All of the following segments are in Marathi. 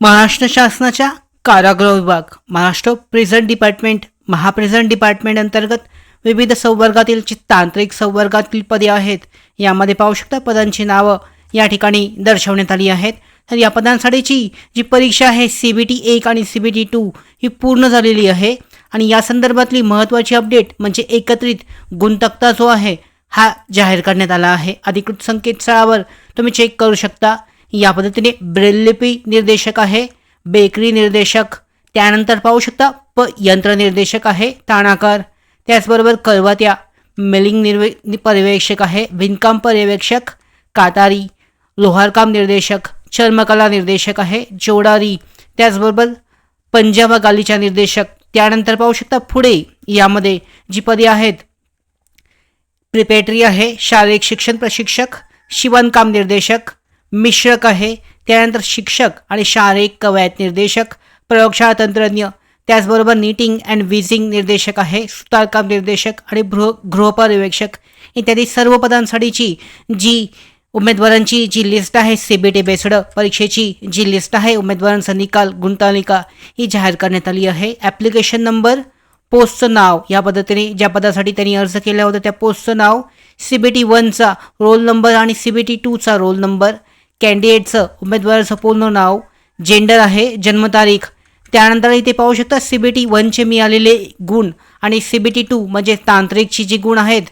महाराष्ट्र शासनाच्या कारागृह विभाग महाराष्ट्र प्रिझन डिपार्टमेंट महाप्रिझन डिपार्टमेंट अंतर्गत विविध संवर्गातील जी तांत्रिक संवर्गातील पदे आहेत. यामध्ये पाहू शकता पदांची नावं या ठिकाणी दर्शवण्यात आली आहेत. तर या पदांसाठीची जी परीक्षा आहे सी बी टी एक आणि सी बी टी टू ही पूर्ण झालेली आहे. आणि या संदर्भातली महत्त्वाची अपडेट म्हणजे एकत्रित गुणतक्ता जो आहे हा जाहीर करण्यात आला आहे. अधिकृत संकेतस्थळावर तुम्ही चेक करू शकता. या पद्धतीने ब्रेललिपी निर्देशक आहे बेकरी निर्देशक त्यानंतर पाहू शकता प यंत्र निर्देशक आहे ताणाकार त्याचबरोबर कळवात्या मिलिंग निर्वे पर्यवेक्षक आहे विणकाम पर्यवेक्षक कातारी लोहारकाम निर्देशक चर्मकला निर्देशक आहे जोडारी त्याचबरोबर पंजाब गालीच्या निर्देशक त्यानंतर पाहू शकता पुढे यामध्ये जी पदे आहेत प्रिपेटरी आहे शारीरिक शिक्षण प्रशिक्षक शिवणकाम निर्देशक मिश्रक आहे. त्यानंतर शिक्षक आणि शारीरिक कवायत निर्देशक प्रयोगशाळा तंत्रज्ञ त्याचबरोबर नीटिंग अँड विजिंग निर्देशक आहे सुतारकाम निर्देशक आणि गृह गृहपर्यवेक्षक इत्यादी सर्व पदांसाठीची जी उमेदवारांची जी लिस्ट आहे सी बी टी बेस्ड परीक्षेची जी लिस्ट आहे उमेदवारांचा निकाल गुणतालिका ही जाहीर करण्यात आली आहे. ॲप्लिकेशन नंबर पोस्टचं नाव या पद्धतीने ज्या पदासाठी त्यांनी अर्ज केला होता त्या पोस्टचं नाव सी बी टी वनचा रोल नंबर आणि सी बी टी टूचा रोल नंबर कॅन्डिडेटचं उमेदवाराचं पूर्ण नाव जेंडर आहे जन्मतारीख. त्यानंतर इथे पाहू शकता सी बी टी वनचे मिळालेले गुण आणि सी बी टी टू म्हणजे तांत्रिकची जी गुण आहेत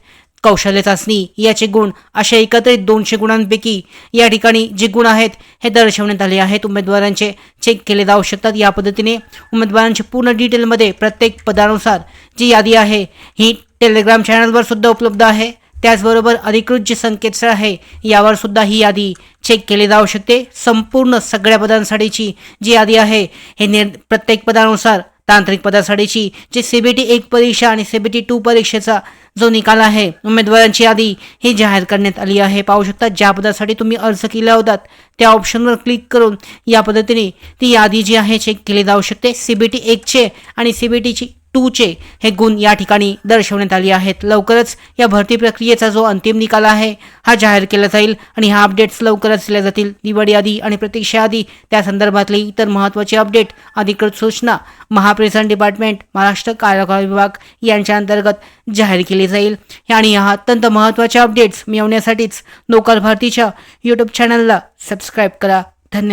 कौशल्य चाचणी याचे गुण अशा एकत्रित दोनशे गुणांपैकी या ठिकाणी जे गुण आहेत हे दर्शवण्यात आले आहेत. उमेदवारांचे चेक केले जाऊ शकतात. या पद्धतीने उमेदवारांचे पूर्ण डिटेलमध्ये प्रत्येक पदानुसार जी यादी आहे ही टेलिग्राम चॅनलवर सुद्धा उपलब्ध आहे. त्याचबरोबर अधिकृत जे संकेतस्थळ आहे यावर सुद्धा ही यादी चेक केली जाऊ शकते. संपूर्ण सगळ्या पदांसाठीची जी यादी आहे हे निर प्रत्येक पदानुसार तांत्रिक पदासाठीची जे सी बी टी एक परीक्षा आणि सी बी टी टू परीक्षेचा जो निकाल आहे उमेदवारांची यादी ही जाहीर करण्यात आली आहे. पाहू शकता ज्या पदासाठी तुम्ही अर्ज केला होतात त्या ऑप्शनवर क्लिक करून या पद्धतीने ती यादी जी आहे चेक केली जाऊ शकते. सी बी टी एकचे आणि सी बी टूचे हे गुण या ठिकाणी दर्शवण्यात आले आहेत. लवकरच या भरती प्रक्रियेचा जो अंतिम निकाल आहे हा जाहीर केला जाईल आणि ह्या अपडेट्स लवकरच दिल्या जातील. निवड यादी आणि प्रतीक्षा यादी त्या संदर्भातले इतर महत्त्वाचे अपडेट अधिकृत सूचना महाप्रेषण डिपार्टमेंट महाराष्ट्र कारागृह विभाग यांच्या अंतर्गत जाहीर केली जाईल. आणि ह्या अत्यंत महत्त्वाच्या अपडेट्स मिळवण्यासाठीच नोकर भरतीच्या यूट्यूब चॅनलला सबस्क्राईब करा. धन्यवाद.